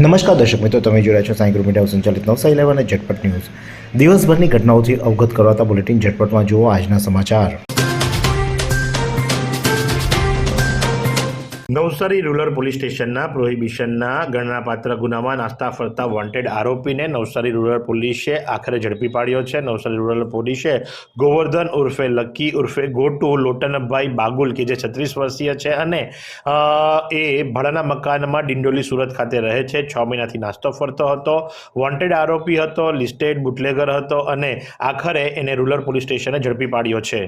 નમસ્કાર દર્શક મિત્રો, તમે જોયા છો સાંઈ ગ્રુપ મીડિયા. સંચાલિત નવસા ઇલેવન અને ઝટપટ ન્યૂઝ. દિવસભરની ઘટનાઓથી અવગત કરવાતા બુલેટિન ઝટપટમાં જુઓ આજના સમાચાર. નવસારી રૂરલ પોલીસ સ્ટેશનના પ્રોહિબિશનના ગણનાપાત્ર ગુનામાં નાસ્તા ફરતા વોન્ટેડ આરોપીને નવસારી રૂરલ પોલીસે આખરે ઝડપી પાડ્યો છે. નવસારી રૂરલ પોલીસે ગોવર્ધન ઉર્ફે લક્કી ઉર્ફે ગોટુ લોટનભાઈ બાગુલ, કે જે છત્રીસ વર્ષીય છે અને એ ભાડાના મકાનમાં ડિંડોલી સુરત ખાતે રહે છે. છ મહિનાથી નાસ્તો ફરતો હતો. વોન્ટેડ આરોપી હતો લિસ્ટેડ બુટલેગર હતો અને આખરે એને રૂરલ પોલીસ સ્ટેશને ઝડપી પાડ્યો છે.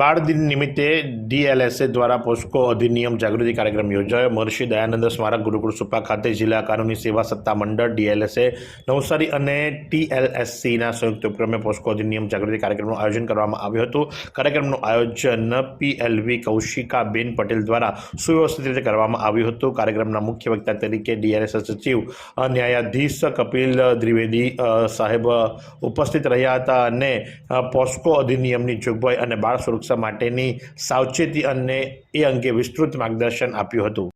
બાળ દિન નિમિત્તે ડીએલએસએ દ્વારા પોસ્કો અધિનિયમ જાગૃતિ કાર્યક્રમ યોજાયો. મહર્ષિ દયાનંદ સ્મારક ગુરુકુળ સુપા ખાતે જિલ્લા કાનૂની સેવા સત્તા મંડળ ડીએલએસએ નવસારી અને ટીએલએસસીના સંયુક્ત ઉપક્રમે પોસ્કો અધિનિયમ જાગૃતિ કાર્યક્રમનું આયોજન કરવામાં આવ્યું હતું. કાર્યક્રમનું આયોજન પીએલવી કૌશિકાબેન પટેલ દ્વારા સુવ્યવસ્થિત રીતે કરવામાં આવ્યું હતું. કાર્યક્રમના મુખ્ય વક્તા તરીકે ડીએલએસ સચિવ ન્યાયાધીશ કપિલ દ્વિવેદી સાહેબ ઉપસ્થિત રહ્યા હતા અને પોસ્કો અધિનિયમની જોગવાઈ અને બાળ સુરક્ષા માટેની સાવચેતી અને એ અંગે વિસ્તૃત માર્ગદર્શન આપ્યું હતું.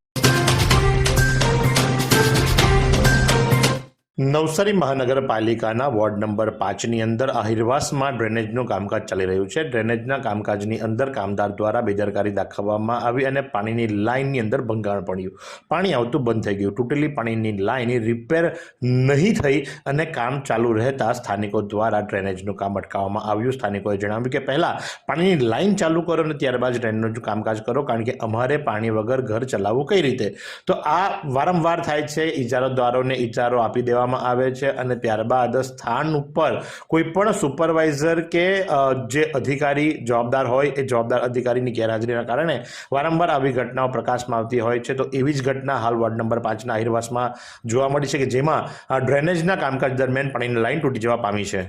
નવસારી મહાનગરપાલિકાના વોર્ડ નંબર પાંચની અંદર અહિરવાસમાં ડ્રેનેજનું કામકાજ ચાલી રહ્યું છે. ડ્રેનેજના કામકાજની અંદર કામદાર દ્વારા બેદરકારી દાખવવામાં આવી અને પાણીની લાઇનની અંદર ભંગાણ પડ્યું. પાણી આવતું બંધ થઈ ગયું. તૂટેલી પાણીની લાઇન રિપેર નહીં થઈ અને કામ ચાલુ રહેતા સ્થાનિકો દ્વારા ડ્રેનેજનું કામ અટકાવવામાં આવ્યું. સ્થાનિકોએ જણાવ્યું કે પહેલાં પાણીની લાઇન ચાલુ કરો અને ત્યારબાદ ડ્રેનેજનું કામકાજ કરો, કારણ કે અમારે પાણી વગર ઘર ચલાવવું કઈ રીતે? તો આ વારંવાર થાય છે. ઇજારોદારોને ઇજારો આપી દેવામાં આવે છે અને ત્યારબાદ સ્થાન ઉપર કોઈ પણ સુપરવાઇઝર કે જે અધિકારી, જવાબદાર હોય, એ જવાબદાર અધિકારીની ગેરહાજરીના કારણે વારંવાર આવી ઘટનાઓ પ્રકાશમાં આવતી હોય છે. તો એવી જ ઘટના હાલ વોર્ડ નંબર પાંચના આહિરવાસમાં જોવા મળી છે કે જેમાં ડ્રેનેજના કામકાજ દરમિયાન પાણીની લાઇન તૂટી જવા પામી છે.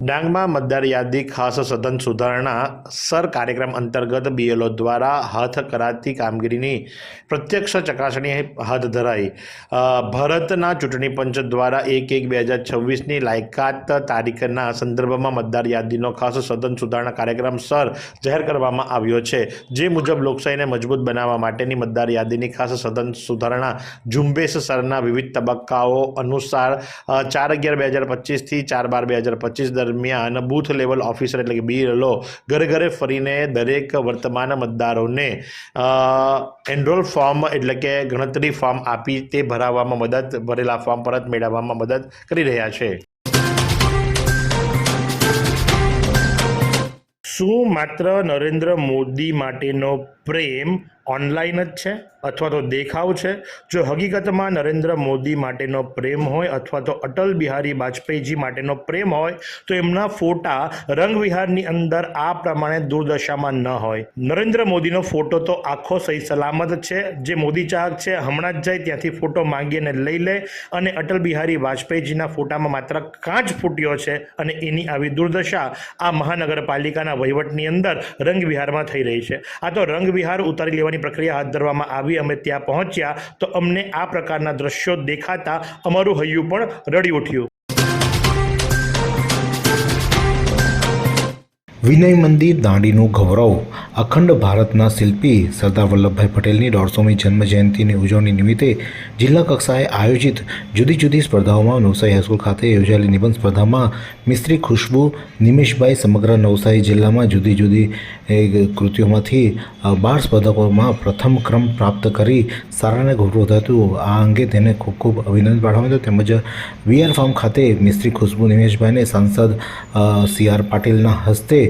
ડાંગમાં મતદાર યાદી ખાસ સદન સુધારણા સર કાર્યક્રમ અંતર્ગત બીએલઓ દ્વારા હાથ કરાતી કામગીરીની પ્રત્યક્ષ ચકાસણી હાથ ધરાઈ. ભારતના ચૂંટણી પંચ દ્વારા એક એક બે હજાર છવ્વીસની લાયકાત તારીખના સંદર્ભમાં મતદાર યાદીનો ખાસ સદન સુધારણા કાર્યક્રમ સર જાહેર કરવામાં આવ્યો છે. જે મુજબ લોકશાહીને મજબૂત બનાવવા માટેની મતદાર યાદીની ખાસ સદન સુધારણા ઝુંબેશ સરના વિવિધ તબક્કાઓ અનુસાર ચાર અગિયાર બે હજાર પચીસથી ચાર બાર બે હજાર પચીસ દરમિયાન બૂથ લેવલ ઓફિસર એટલે કે બીએલઓ ઘરે ઘરે ફરીને દરેક વર્તમાન મતદારોને એનરોલ ફોર્મ એટલે કે ગણતરી ફોર્મ આપી તે ભરાવવામાં મદદ, ભરેલા ફોર્મ પરત મેળવવામાં મદદ કરી રહ્યા છે. શું માત્ર નરેન્દ્ર મોદી માટેનો પ્રેમ ઓનલાઈન જ છે અથવા તો દેખાવ છે? જો હકીકતમાં નરેન્દ્ર મોદી માટેનો પ્રેમ હોય અથવા તો અટલ બિહારી વાજપેયીજી માટેનો પ્રેમ હોય, તો એમના ફોટા રંગવિહારની અંદર આ પ્રમાણે દુર્દશામાં ન હોય. નરેન્દ્ર મોદીનો ફોટો તો આખો સહી સલામત છે. જે મોદી ચાહક છે, હમણાં જ જાય ત્યાંથી ફોટો માંગીને લઈ લે અને અટલ બિહારી વાજપેયીજીના ફોટામાં માત્ર કાચ ફૂટ્યો છે અને એની આવી દુર્દશા આ મહાનગરપાલિકાના વહીવટની અંદર રંગવિહારમાં થઈ રહી છે. આ તો રંગવિહાર ઉતારી લેવાની પ્રક્રિયા હાથ ધરવામાં આવી. અમે ત્યાં પહોંચ્યા તો અમને આ પ્રકારના દ્રશ્યો દેખાતા અમારું હૈયું પણ રડી ઉઠ્યું. વિનય મંદિર દાંડીનું ગૌરવ. અખંડ ભારતના શિલ્પી સરદાર વલ્લભભાઈ પટેલની દોઢસોમી જન્મ જયંતિની ઉજવણી નિમિત્તે જિલ્લા કક્ષાએ આયોજિત જુદી જુદી સ્પર્ધાઓમાં નવસારી હાઈસ્કૂલ ખાતે યોજાયેલી નિબંધ સ્પર્ધામાં મિસ્ત્રી ખુશ્બુ, નિમેશભાઈ સમગ્ર નવસારી જિલ્લામાં જુદી જુદી કૃતિઓમાંથી બાર સ્પર્ધકોમાં પ્રથમ ક્રમ પ્રાપ્ત કરી સારાને ગૌરવ હતું આ અંગે તેને ખૂબ ખૂબ અભિનંદન પાઠવ્યું હતું તેમજ વીઆર ફાર્મ ખાતે મિસ્ત્રી ખુશ્બુ, નિમેશભાઈને સાંસદ સી આર પાટીલના હસ્તે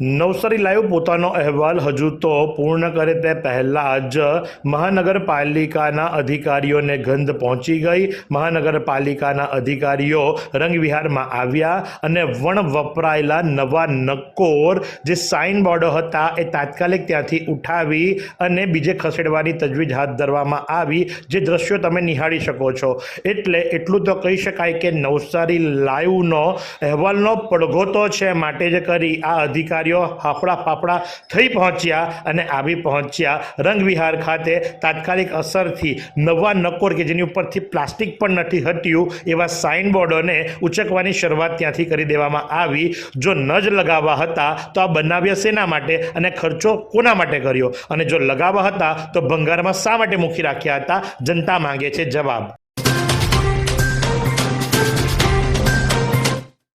Navsari live પોતાનો અહેવાલ હજુ તો પૂર્ણ કરે તે પહેલાં જ મહાનગરપાલિકાના અધિકારીઓને ગંધ પહોંચી ગઈ. મહાનગરપાલિકાના અધિકારીઓ રંગવિહારમાં આવ્યા અને વણ વપરાયેલા નવા નક્કોર જે સાઇન બોર્ડો હતા એ તાત્કાલિક ત્યાંથી ઉઠાવી અને બીજે ખસેડવાની તજવીજ હાથ ધરવામાં આવી. જે દ્રશ્યો તમે નિહાળી શકો છો. એટલે એટલું તો કહી શકાય કે નવસારી લાઈવનો અહેવાલનો પડઘો તો છે. માટે જ કરી આ અધિકારીઓ હાફડા ફાફડા થઈ પહોંચ્યા અને આવી પહોંચ્યા. રંગવિહાર ખાતે તાત્કાલિક અસરથી નવા નકોર કે જેની ઉપરથી પ્લાસ્ટિક પણ નથી હટ્યું, એવા સાઇન બોર્ડોને ઉચકવાની શરૂઆત ત્યાંથી કરી દેવામાં આવી. જો ન જ લગાવવા હતા, તો આ બનાવ્યા શેના માટે અને ખર્ચો કોના માટે કર્યો? અને જો લગાવવા હતા, તો ભંગારમાં શા માટે મૂકી રાખ્યા હતા? જનતા માંગે છે જવાબ.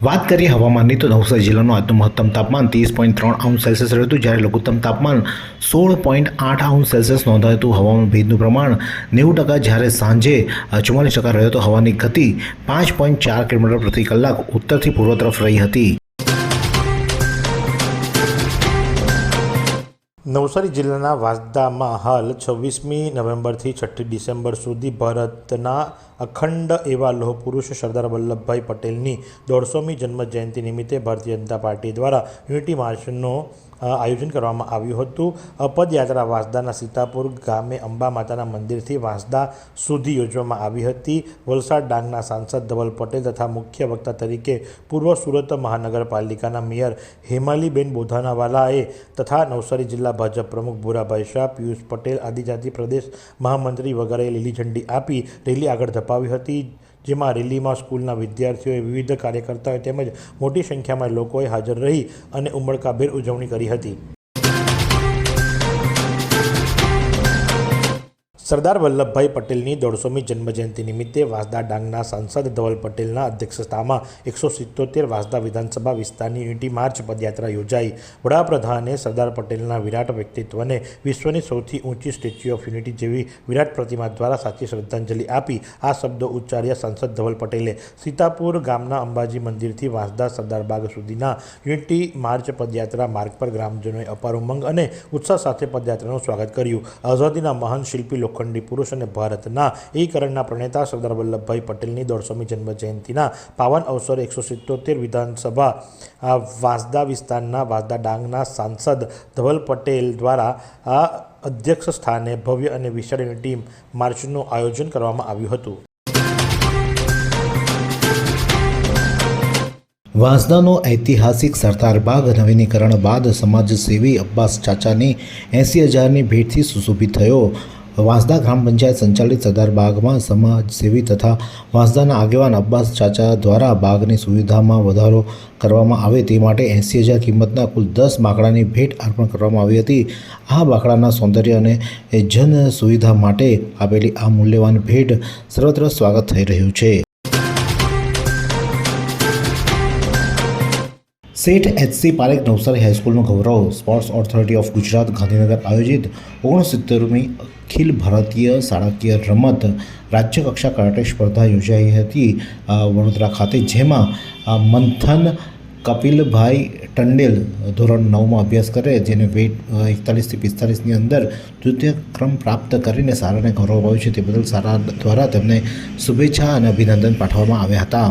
વાત કરીએ હવામાનની તો નવસારી જિલ્લાનું આજનું મહત્તમ તાપમાન ત્રીસ પોઈન્ટ ત્રણ અંશ સેલ્સિયસ રહ્યું હતું જ્યારે લઘુત્તમ તાપમાન સોળ પોઈન્ટ આઠ અંશ સેલ્સિયસ નોંધાયું હતું. હવામાન ભેજનું પ્રમાણ નેવું ટકા, જ્યારે સાંજે ચુમ્માલીસ ટકા રહ્યો હતો. હવાની ગતિ પાંચ પોઈન્ટ ચાર કિલોમીટર પ્રતિ કલાક ઉત્તરથી પૂર્વ તરફ રહી હતી. નવસારી જિલ્લાના વાંસદામાં હાલ છવ્વીસમી નવેમ્બરથી છઠ્ઠી ડિસેમ્બર સુધી ભારતના અખંડ એવા લોહ પુરુષ સરદાર વલ્લભભાઈ પટેલની દોઢસોમી જન્મ જયંતિ નિમિત્તે ભારતીય જનતા પાર્ટી દ્વારા યુનિટી માર્ચનું આયોજન કરવામાં આવ્યું હતું. પદયાત્રા વાંસદાના સીતાપુર ગામે અંબા માતાના મંદિરથી વાંસદા સુધી યોજવામાં આવી હતી. વલસાડ ડાંગના સાંસદ ધવલ પટેલ તથા મુખ્ય વક્તા તરીકે પૂર્વ સુરત મહાનગરપાલિકાના મેયર હેમાલીબેન બોધાનાવાલાએ તથા નવસારી જિલ્લા ભાજપ પ્રમુખ ભૂરાભાઈ શાહ, પિયુષ પટેલ આદિજાતિ પ્રદેશ મહામંત્રી વગેરેએ લીલી ઝંડી આપી રેલી આગળ ધપાવી હતી. જેમાં રેલીમાં સ્કૂલના વિદ્યાર્થીઓએ વિવિધ કાર્યકર્તાઓએ તેમજ મોટી સંખ્યામાં લોકોએ હાજર રહી અને ઉમળકાભેર ઉજવણી કરી હતી. સરદાર વલ્લભભાઈ પટેલની દોઢસોમી જન્મજયંતિ નિમિત્તે વાસદા ડાંગના સાંસદ ધવલ પટેલના અધ્યક્ષતામાં એકસો સિત્તોતેર વાસદા વિધાનસભા વિસ્તારની યુનિટી માર્ચ પદયાત્રા યોજાઈ. વડાપ્રધાને સરદાર પટેલના વિરાટ વ્યક્તિત્વને વિશ્વની સૌથી ઊંચી સ્ટેચ્યુ ઓફ યુનિટી જેવી વિરાટ પ્રતિમા દ્વારા સાચી શ્રદ્ધાંજલિ આપી આ શબ્દો ઉચ્ચાર્યા સાંસદ ધવલ પટેલે. સીતાપુર ગામના અંબાજી મંદિરથી વાંસદા સરદાર બાગ સુધીના યુનિટી માર્ચ પદયાત્રા માર્ગ પર ગ્રામજનોએ અપાર ઉમંગ અને ઉત્સાહ સાથે પદયાત્રાનું સ્વાગત કર્યું. આઝાદીના મહાન શિલ્પી લોખંડી પુરુષ અને ભારતના એકરણના પ્રણેતા સરદાર વલ્લભભાઈ પટેલની દોઢસોમી જન્મ જયંતિના પાવન અવસરે એકસો સિત્તોતેર વિધાનસભા વાંસદા વિસ્તારના વાંસદા ડાંગના સાંસદ ધવલ પટેલ દ્વારા આ અધ્યક્ષ સ્થાને ભવ્ય અને વિશાળની ટીમ માર્ચનું આયોજન કરવામાં આવ્યું હતું. વાંસદાનો ઐતિહાસિક સરદાર બાગ નવીનીકરણ બાદ સમાજસેવી અબ્બાસ ચાચાની એંસી હજારની ભેટથી સુશોભિત થયો. વાંસદા ગ્રામ પંચાયત સંચાલિત સરદાર બાગમાં સમાજસેવી તથા વાંસદાના આગેવાન અબ્બાસ ચાચા દ્વારા બાગની સુવિધામાં વધારો કરવામાં આવે તે માટે એંસી હજાર કિંમતના કુલ દસ બાકડાની ભેટ અર્પણ કરવામાં આવી હતી. આ બાકડાના સૌંદર્ય અને જન સુવિધા માટે આપેલી આ મૂલ્યવાન ભેટ સર્વત્ર સ્વાગત થઈ રહ્યું છે. સેઠ એચસી પારેખ નવસારી હાઈસ્કૂલનું ગૌરવ, sports authority of Gujarat, Gandhinagar આયોજિત ઓગણસિત્તેરમી અખિલ ભારતીય શાળાકીય રમત રાજ્યકક્ષા કરાટે સ્પર્ધા યોજાઈ હતી વડોદરા ખાતે, જેમાં મંથન, કપિલભાઈ ટંડેલ ધોરણ નવમાં અભ્યાસ કરે, જેને વેટ એકતાલીસથી પિસ્તાલીસની અંદર દ્વિતીય ક્રમ પ્રાપ્ત કરીને સારાને ગૌરવ આવ્યું છે. તે બદલ સારા દ્વારા તેમને શુભેચ્છા અને અભિનંદન પાઠવવામાં આવ્યા હતા.